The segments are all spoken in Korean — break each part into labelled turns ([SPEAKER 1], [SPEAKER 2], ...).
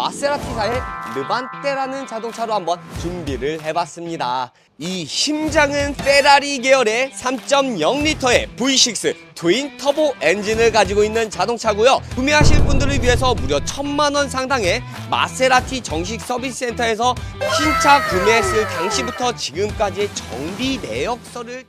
[SPEAKER 1] 마세라티사의 르반떼라는 자동차로 한번 준비를 해봤습니다. 이 심장은 페라리 계열의 3.0리터의 V6 트윈 터보 엔진을 가지고 있는 자동차고요. 구매하실 분들을 위해서 무려 천만 원 상당의 마세라티 정식 서비스 센터에서 신차 구매했을 당시부터 지금까지의 정비 내역서를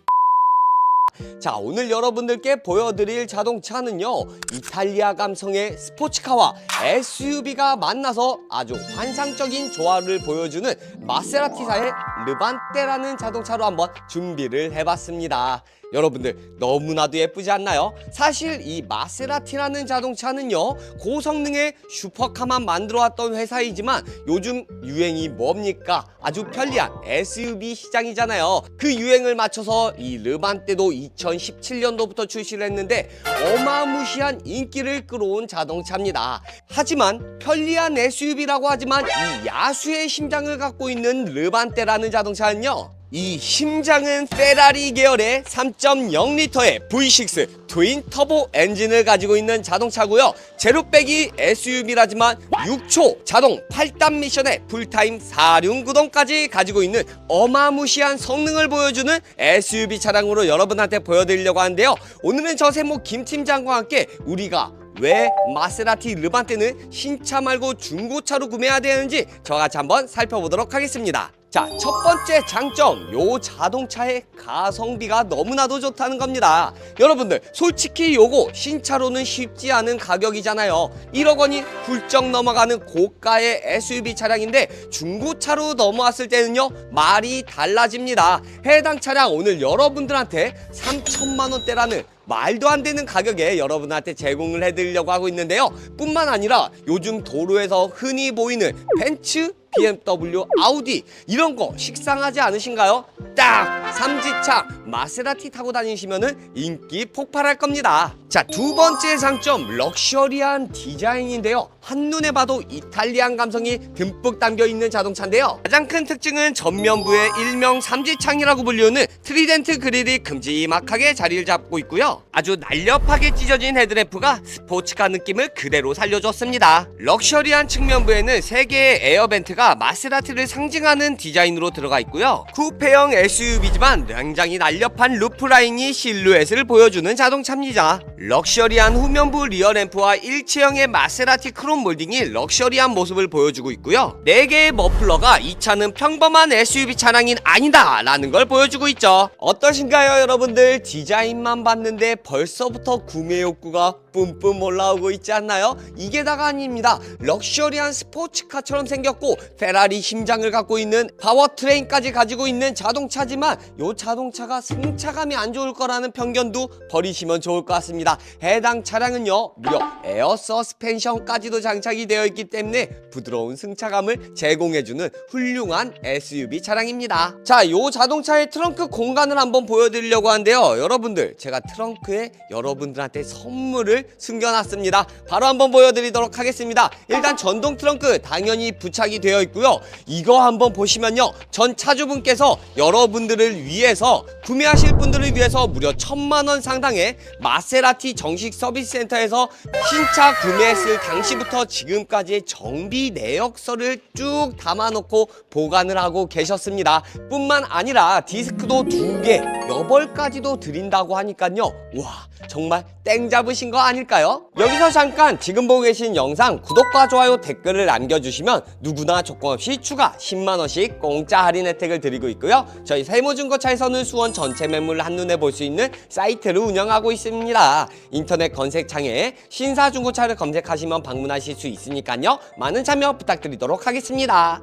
[SPEAKER 1] 자 오늘 여러분들께 보여드릴 자동차는요 이탈리아 감성의 스포츠카와 SUV가 만나서 아주 환상적인 조화를 보여주는 마세라티사의 르반떼라는 자동차로 한번 준비를 해봤습니다 여러분들 너무나도 예쁘지 않나요? 사실 이 마세라티라는 자동차는요 고성능의 슈퍼카만 만들어왔던 회사이지만 요즘 유행이 뭡니까? 아주 편리한 SUV 시장이잖아요 그 유행을 맞춰서 이 르반떼도 2017년도부터 출시를 했는데 어마무시한 인기를 끌어온 자동차입니다 하지만 편리한 SUV라고 하지만 이 야수의 심장을 갖고 있는 르반떼라는 자동차는요 이 심장은 페라리 계열의 3.0리터의 V6 트윈 터보 엔진을 가지고 있는 자동차고요. 제로백이 SUV라지만 6초 자동 8단 미션의 풀타임 4륜 구동까지 가지고 있는 어마무시한 성능을 보여주는 SUV 차량으로 여러분한테 보여드리려고 하는데요. 오늘은 저 세모 김 팀장과 함께 우리가 왜 마세라티 르반떼는 신차 말고 중고차로 구매해야 되는지 저같이 한번 살펴보도록 하겠습니다. 자, 첫 번째 장점, 요 자동차의 가성비가 너무나도 좋다는 겁니다. 여러분들, 솔직히 요거 신차로는 쉽지 않은 가격이잖아요. 1억 원이 훌쩍 넘어가는 고가의 SUV 차량인데 중고차로 넘어왔을 때는요, 말이 달라집니다. 해당 차량 오늘 여러분들한테 3천만 원대라는 말도 안 되는 가격에 여러분한테 제공을 해드리려고 하고 있는데요. 뿐만 아니라 요즘 도로에서 흔히 보이는 벤츠, BMW, 아우디 이런 거 식상하지 않으신가요? 딱 삼지차 마세라티 타고 다니시면은 인기 폭발할 겁니다. 자, 두 번째 장점 럭셔리한 디자인인데요. 한눈에 봐도 이탈리안 감성이 듬뿍 담겨 있는 자동차인데요. 가장 큰 특징은 전면부의 일명 삼지창이라고 불리우는 트리덴트 그릴이 큼지막하게 자리를 잡고 있고요. 아주 날렵하게 찢어진 헤드램프가 스포츠카 느낌을 그대로 살려줬습니다. 럭셔리한 측면부에는 세 개의 에어벤트가 마세라티를 상징하는 디자인으로 들어가 있고요. 쿠페형 SUV지만 굉장히 날렵한 루프라인이 실루엣을 보여주는 자동차입니다. 럭셔리한 후면부 리어램프와 일체형의 마세라티 크롬 몰딩이 럭셔리한 모습을 보여주고 있고요. 4개의 머플러가 이 차는 평범한 SUV 차량이 아니다 라는 걸 보여주고 있죠. 어떠신가요 여러분들? 디자인만 봤는데 벌써부터 구매 욕구가 뿜뿜 올라오고 있지 않나요? 이게 다가 아닙니다. 럭셔리한 스포츠카처럼 생겼고 페라리 심장을 갖고 있는 파워트레인까지 가지고 있는 자동차지만 이 자동차가 승차감이 안 좋을 거라는 편견도 버리시면 좋을 것 같습니다. 해당 차량은요 무려 에어 서스펜션까지도 장착이 되어 있기 때문에 부드러운 승차감을 제공해주는 훌륭한 SUV 차량입니다. 자, 이 자동차의 트렁크 공간을 한번 보여드리려고 하는데요. 여러분들 제가 트렁크에 여러분들한테 선물을 숨겨놨습니다. 바로 한번 보여드리도록 하겠습니다. 일단 전동 트렁크 당연히 부착이 되어 있고요. 이거 한번 보시면요. 전 차주분께서 여러분들을 위해서 구매하실 분들을 위해서 무려 천만 원 상당의 마세라티 정식 서비스 센터에서 신차 구매했을 당시부터 지금까지의 정비 내역서를 쭉 담아놓고 보관을 하고 계셨습니다. 뿐만 아니라 디스크도 두 개, 여벌까지도 드린다고 하니까요. 와, 정말 땡 잡으신 거 아닐까요? 여기서 잠깐 지금 보고 계신 영상 구독과 좋아요 댓글을 남겨주시면 누구나 조건 없이 추가 10만원씩 공짜 할인 혜택을 드리고 있고요. 저희 세무중고차에서는 수원 전체 매물을 한눈에 볼 수 있는 사이트를 운영하고 있습니다. 인터넷 검색창에 신사중고차를 검색하시면 방문하실 수 있으니까요. 많은 참여 부탁드리도록 하겠습니다.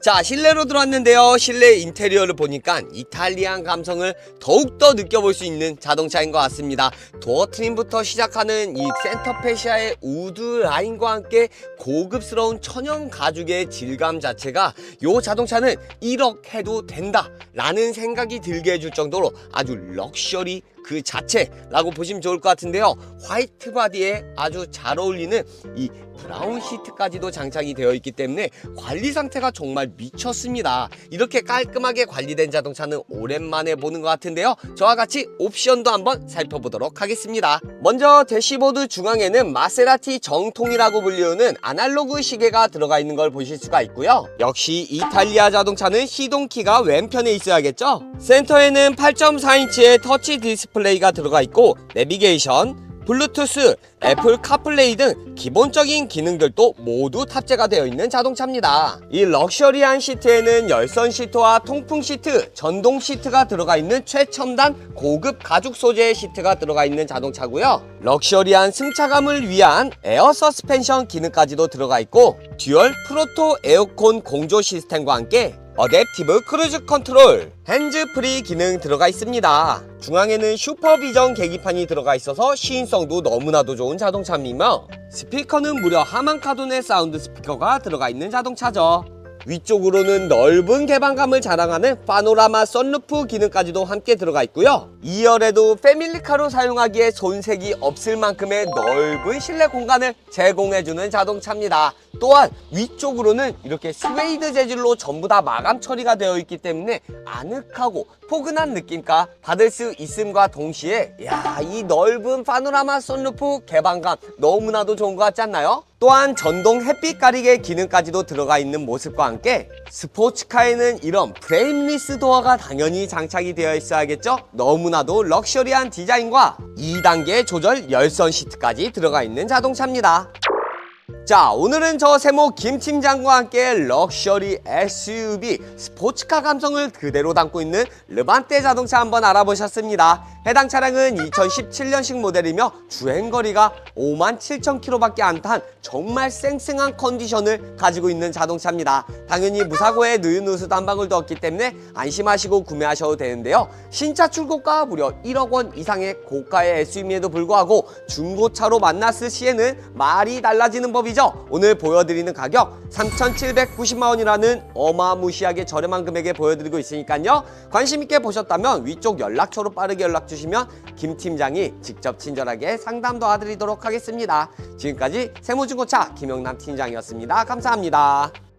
[SPEAKER 1] 자 실내로 들어왔는데요. 실내 인테리어를 보니까 이탈리안 감성을 더욱더 느껴볼 수 있는 자동차인 것 같습니다. 도어 트림부터 시작하는 이 센터페시아의 우드 라인과 함께 고급스러운 천연 가죽의 질감 자체가 이 자동차는 1억 해도 된다 라는 생각이 들게 해줄 정도로 아주 럭셔리 그 자체라고 보시면 좋을 것 같은데요. 화이트 바디에 아주 잘 어울리는 이 브라운 시트까지도 장착이 되어 있기 때문에 관리 상태가 정말 미쳤습니다. 이렇게 깔끔하게 관리된 자동차는 오랜만에 보는 것 같은데요. 저와 같이 옵션도 한번 살펴보도록 하겠습니다. 먼저 대시보드 중앙에는 마세라티 정통이라고 불리우는 아날로그 시계가 들어가 있는 걸 보실 수가 있고요. 역시 이탈리아 자동차는 시동키가 왼편에 있어야겠죠? 센터에는 8.4인치의 터치 디스플레이 가 들어가 있고 내비게이션, 블루투스, 애플 카플레이 등 기본적인 기능들도 모두 탑재가 되어 있는 자동차입니다. 이 럭셔리한 시트에는 열선 시트와 통풍 시트, 전동 시트가 들어가 있는 최첨단 고급 가죽 소재의 시트가 들어가 있는 자동차고요. 럭셔리한 승차감을 위한 에어 서스펜션 기능까지도 들어가 있고 듀얼 프로토 에어컨 공조 시스템과 함께 어댑티브 크루즈 컨트롤, 핸즈 프리 기능 들어가 있습니다. 중앙에는 슈퍼비전 계기판이 들어가 있어서 시인성도 너무나도 좋은 자동차이며 스피커는 무려 하만카돈의 사운드 스피커가 들어가 있는 자동차죠. 위쪽으로는 넓은 개방감을 자랑하는 파노라마 썬루프 기능까지도 함께 들어가 있고요. 2열에도 패밀리카로 사용하기에 손색이 없을 만큼의 넓은 실내 공간을 제공해주는 자동차입니다. 또한 위쪽으로는 이렇게 스웨이드 재질로 전부 다 마감 처리가 되어 있기 때문에 아늑하고 포근한 느낌과 받을 수 있음과 동시에 야, 이 넓은 파노라마 썬루프 개방감 너무나도 좋은 것 같지 않나요? 또한 전동 햇빛 가리개 기능까지도 들어가 있는 모습과 함께 스포츠카에는 이런 프레임리스 도어가 당연히 장착이 되어 있어야겠죠? 너무나도 럭셔리한 디자인과 2단계 조절 열선 시트까지 들어가 있는 자동차입니다. 자 오늘은 저 세모 김 팀장과 함께 럭셔리 SUV 스포츠카 감성을 그대로 담고 있는 르반떼 자동차 한번 알아보셨습니다. 해당 차량은 2017년식 모델이며 주행거리가 5만 7천 킬로밖에 안 탄 정말 쌩쌩한 컨디션을 가지고 있는 자동차입니다. 당연히 무사고에 누유누수도 한 방울도 없기 때문에 안심하시고 구매하셔도 되는데요. 신차 출고가 무려 1억 원 이상의 고가의 SUV에도 불구하고 중고차로 만났을 시에는 말이 달라지는 법이죠? 오늘 보여드리는 가격 3,790만 원이라는 어마무시하게 저렴한 금액에 보여드리고 있으니까요. 관심 있게 보셨다면 위쪽 연락처로 빠르게 연락 주시면 김 팀장이 직접 친절하게 상담 도와드리도록 하겠습니다. 지금까지 세무중고차 김영남 팀장이었습니다. 감사합니다